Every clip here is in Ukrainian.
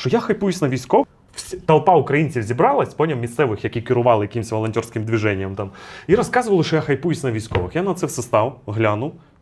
Що я хайпуюсь на військових. Всі- Толпа українців зібралась, поняв місцевих, які керували якимось волонтерським движенням там, і розказували, що я хайпуюсь на військових. Я на це все став, глянув.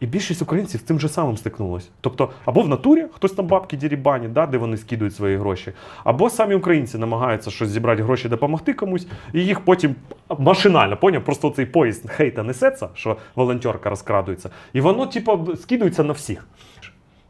І більшість українців з тим же самим стикнулось. Тобто, або в натурі хтось там бабки дірібані, да, де вони скидують свої гроші, або самі українці намагаються щось зібрати гроші, допомогти комусь, і їх потім машинально, поняв, просто цей поїзд хейта несеться, що волонтерка розкрадується, і воно, типу, скидується на всіх.